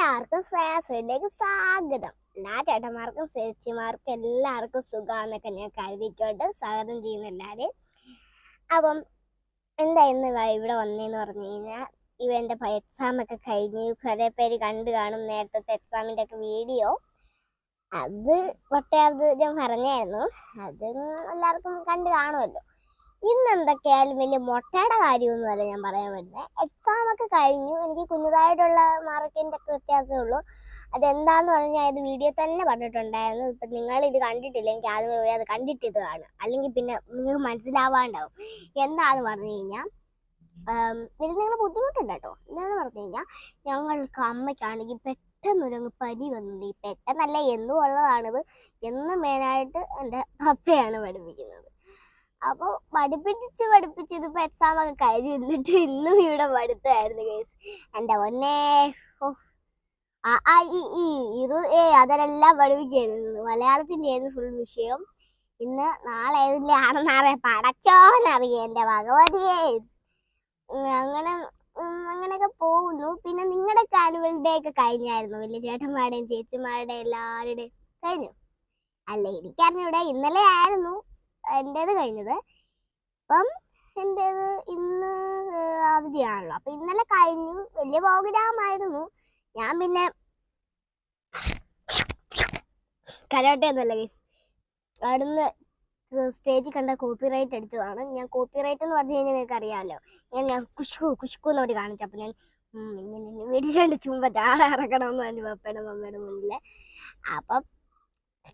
എല്ലാവർക്കും ശ്രേയാസ്വയിലേക്ക് സ്വാഗതം. എല്ലാ ചേട്ടന്മാർക്കും ചേച്ചിമാർക്കും എല്ലാവർക്കും സുഖമാണെന്നൊക്കെ ഞാൻ കരുതിക്കോട്ട് സ്വാഗതം ചെയ്യുന്ന എല്ലാവരെയും. അപ്പം എന്താ ഇന്ന് ഇവ- ഇവിടെ വന്നേന്ന് പറഞ്ഞു കഴിഞ്ഞാൽ ഇവന്റെ എക്സാം ഒക്കെ കഴിഞ്ഞ് കുറെ പേര് കണ്ടു കാണും നേരത്തെ എക്സാമിന്റെ ഒക്കെ വീഡിയോ അത് പൊട്ടയാത് ഞാൻ പറഞ്ഞായിരുന്നു. അത് എല്ലാവർക്കും കണ്ടു കാണുമല്ലോ. ഇന്ന് എന്തൊക്കെയായാലും വലിയ മുട്ടയുടെ കാര്യമൊന്നുമല്ല ഞാൻ പറയാൻ വരുന്നത് എക്സാം ഒക്കെ കഴിഞ്ഞു. എനിക്ക് കുഞ്ഞതായിട്ടുള്ള മാർക്കിന്റെ ഒക്കെ വ്യത്യാസമേ ഉള്ളൂ. അതെന്താന്ന് പറഞ്ഞാൽ ഇത് വീഡിയോ തന്നെ പറഞ്ഞിട്ടുണ്ടായിരുന്നു. ഇപ്പൊ നിങ്ങൾ ഇത് കണ്ടിട്ടില്ലെങ്കിൽ ആദ്യം പോയി അത് കണ്ടിട്ടിത് കാണും അല്ലെങ്കിൽ പിന്നെ നിങ്ങൾക്ക് മനസ്സിലാവാണ്ടാവും. എന്താന്ന് പറഞ്ഞു കഴിഞ്ഞാൽ ഇതിൽ നിങ്ങൾ ബുദ്ധിമുട്ടുണ്ട് കേട്ടോ. എന്താന്ന് പറഞ്ഞു കഴിഞ്ഞാൽ ഞങ്ങൾക്ക് അമ്മയ്ക്കാണെങ്കിൽ പെട്ടെന്നൊരങ്ങ് പനി വന്നത് ഈ പെട്ടെന്നല്ല എന്നും ഉള്ളതാണിത്. എന്നും മെയിനായിട്ട് എന്റെ പപ്പയാണ് പഠിപ്പിക്കുന്നത്. അപ്പോൾ പഠിപ്പിച്ച് പഠിപ്പിച്ച് ഇതിപ്പോൾ എക്സാം ഒക്കെ കഴിഞ്ഞു. എന്നിട്ട് ഇന്നും ഇവിടെ പഠിത്തമായിരുന്നു കേസ് എന്റെ ഒന്നേ ആ ആ ഇ ഇറു ഏ അതെല്ലാം പഠിപ്പിക്കായിരുന്നു. മലയാളത്തിന്റെ ആയിരുന്നു ഫുൾ വിഷയം. ഇന്ന് നാളെ ഏതിന്റെ ആണെന്ന് അറിയാം. പടച്ചോന്നറിയാം ഭഗവതിയെ. അങ്ങനെ അങ്ങനെയൊക്കെ പോകുന്നു. പിന്നെ നിങ്ങളുടെ ആനുവൽ ഡേ ഒക്കെ കഴിഞ്ഞായിരുന്നു? വലിയ ചേട്ടന്മാരുടെയും ചേച്ചിമാരുടെയും എല്ലാവരുടെയും കഴിഞ്ഞു? അല്ല എനിക്കറിഞ്ഞൂടെ. ഇന്നലെ ആയിരുന്നു. എന്റേത് കഴിഞ്ഞത്. അപ്പം എന്റേത് ഇന്ന് അവധിയാണല്ലോ. അപ്പം ഇന്നലെ കഴിഞ്ഞു. വലിയ പ്രോഗ്രാമായിരുന്നു ഞാൻ പിന്നെ കരാട്ടെ എന്നല്ല ഗൈസ് അവിടുന്ന് സ്റ്റേജിൽ കണ്ട കോപ്പിറൈറ്റ് എടുത്തതാണ്. ഞാൻ കോപ്പിറൈറ്റ് എന്ന് പറഞ്ഞു കഴിഞ്ഞാൽ നിങ്ങൾക്ക് അറിയാമല്ലോ ഞാൻ ഞാൻ കുഷ്കു കുഷ്കു എന്നോട് അപ്പം ഞാൻ ഇങ്ങനെ വീടിച്ചാണ്ട് ചുമ്പ ചാട ഇറക്കണമെന്ന് എന്റെ മുന്നിൽ അപ്പം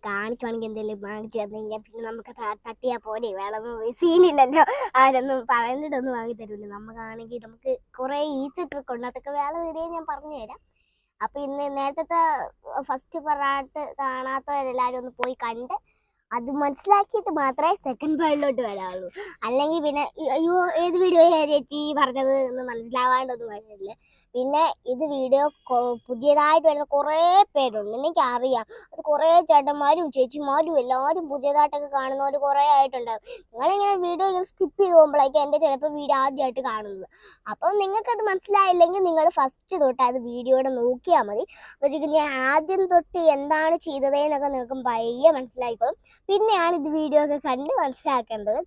കാണിക്കുവാണെങ്കിൽ എന്തെങ്കിലും വാങ്ങിച്ചു തന്നെ പിന്നെ നമുക്ക് തട്ടിയാൽ തട്ടിയാ പോലെ വേണമെന്ന് സീനില്ലല്ലോ ആരൊന്നും പറയുന്നിട്ടൊന്നും വാങ്ങി തരൂല. നമുക്കാണെങ്കിൽ നമുക്ക് കുറേ ഈസി ട്രിക്ക് ഉണ്ട്. അതൊക്കെ വേറെ വീഡിയോ ഞാൻ പറഞ്ഞു തരാം അപ്പൊ ഇന്ന് നേരത്തെ ഫസ്റ്റ് പറഞ്ഞിട്ട് കാണാത്തവരെല്ലാവരും ഒന്ന് പോയി കണ്ട് അത് മനസ്സിലാക്കിയിട്ട് മാത്രമേ സെക്കൻഡ് പാർട്ടിലോട്ട് വരാവുള്ളൂ. അല്ലെങ്കിൽ പിന്നെ അയ്യോ ഏത് വീഡിയോ ചേച്ചി പറഞ്ഞത് എന്ന് മനസ്സിലാവാണ്ടൊന്നും വരുന്നില്ല പിന്നെ ഇത് വീഡിയോ പുതിയതായിട്ട് വരുന്ന കുറേ പേരുണ്ട്. എനിക്ക് അറിയാം അത് കുറേ ചേട്ടന്മാരും ചേച്ചിമാരും എല്ലാവരും പുതിയതായിട്ടൊക്കെ കാണുന്നവർ കുറേ ആയിട്ടുണ്ടാവും. നിങ്ങളിങ്ങനെ വീഡിയോ ഇങ്ങനെ സ്കിപ്പ് ചെയ്ത് പോകുമ്പോഴേക്കും എന്റെ ചിലപ്പോൾ വീഡിയോ ആദ്യമായിട്ട് കാണുന്നത്. അപ്പം നിങ്ങൾക്കത് മനസ്സിലായില്ലെങ്കിൽ നിങ്ങൾ ഫസ്റ്റ് തൊട്ട് അത് വീഡിയോയുടെ നോക്കിയാൽ മതി. അപ്പോഴേക്കും ഞാൻ ആദ്യം തൊട്ട് എന്താണ് ചെയ്തത് എന്നൊക്കെ നിങ്ങൾക്ക് പയ്യെ മനസ്സിലായിക്കോളും. പിന്നെയാണ് ഇത് വീഡിയോ ഒക്കെ കണ്ട് മനസ്സിലാക്കേണ്ടത്.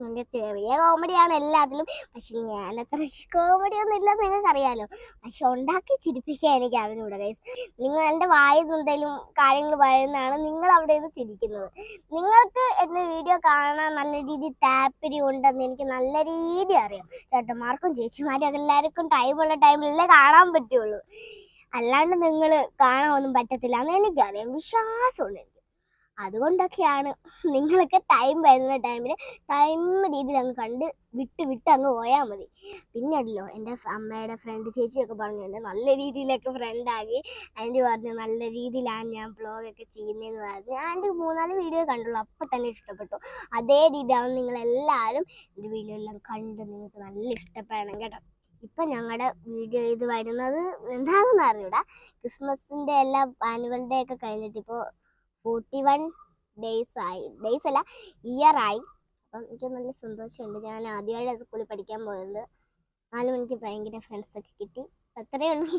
എന്റെ ചെറിയ കോമഡിയാണ് എല്ലാത്തിലും. പക്ഷെ ഞാൻ അത്ര കോമഡി ഒന്നും ഇല്ലെന്ന് നിങ്ങൾക്കറിയാലോ. പക്ഷെ ഉണ്ടാക്കി ചിരിപ്പിക്കാൻ എനിക്ക് അറിഞ്ഞൂടെ ഗൈസ് നിങ്ങൾ എന്റെ വായിൽ എന്തെങ്കിലും കാര്യങ്ങൾ പറയുന്നതാണ് നിങ്ങൾ അവിടെ നിന്ന് ചിരിക്കുന്നത്. നിങ്ങൾക്ക് എന്റെ വീഡിയോ കാണാൻ നല്ല രീതിയിൽ താല്പര്യം ഉണ്ടെന്ന് എനിക്ക് നല്ല രീതി അറിയാം. ചേട്ടന്മാർക്കും ചേച്ചിമാരും ഒക്കെ എല്ലാവർക്കും ടൈമുള്ള ടൈമിലല്ലേ കാണാൻ പറ്റുള്ളൂ. അല്ലാണ്ട് നിങ്ങൾ കാണാൻ ഒന്നും പറ്റത്തില്ല എന്ന് എനിക്കറിയാം. വിശ്വാസമുണ്ട് അതുകൊണ്ടൊക്കെയാണ് നിങ്ങളൊക്കെ ടൈം വരുന്ന ടൈമിൽ ടൈം രീതിയിൽ അങ്ങ് കണ്ട് വിട്ട് വിട്ട് അങ്ങ് പോയാൽ മതി. പിന്നല്ലോ എന്റെ അമ്മയുടെ ഫ്രണ്ട് ചേച്ചിയൊക്കെ പറഞ്ഞിട്ടുണ്ട് നല്ല രീതിയിലൊക്കെ ഫ്രണ്ടാകി ആന്റി പറഞ്ഞു നല്ല രീതിയിലാണ് ഞാൻ വ്ളോഗൊക്കെ ചെയ്യുന്നതെന്ന് പറഞ്ഞു. ആന്റി മൂന്നാൽ വീഡിയോ കണ്ടുള്ളൂ അപ്പം തന്നെ ഇഷ്ടപ്പെട്ടു. അതേ രീതിയാണ് നിങ്ങളെല്ലാവരും എന്റെ വീഡിയോ എല്ലാം കണ്ട് നിങ്ങൾക്ക് നല്ല ഇഷ്ടപ്പെടണം കേട്ടോ. ഇപ്പം ഞങ്ങളുടെ വീഡിയോ ഇത് വരുന്നത് എന്താണെന്ന് അറിഞ്ഞൂടാ? ക്രിസ്മസിന്റെ എല്ലാ ആനുവൽ ഡേ ഒക്കെ കഴിഞ്ഞിട്ട് ഇപ്പോൾ ഫോർട്ടി വൺ ഡേയ്സ് ആയി ഡേയ്സ് അല്ല ഇയർ ആയി. അപ്പം എനിക്ക് നല്ല സന്തോഷമുണ്ട്. ഞാൻ ആദ്യമായിട്ട് സ്കൂളിൽ പഠിക്കാൻ പോയത് നാല് മണിക്ക് ഭയങ്കര ഫ്രണ്ട്സൊക്കെ കിട്ടി. അത്രയേ ഉള്ളൂ.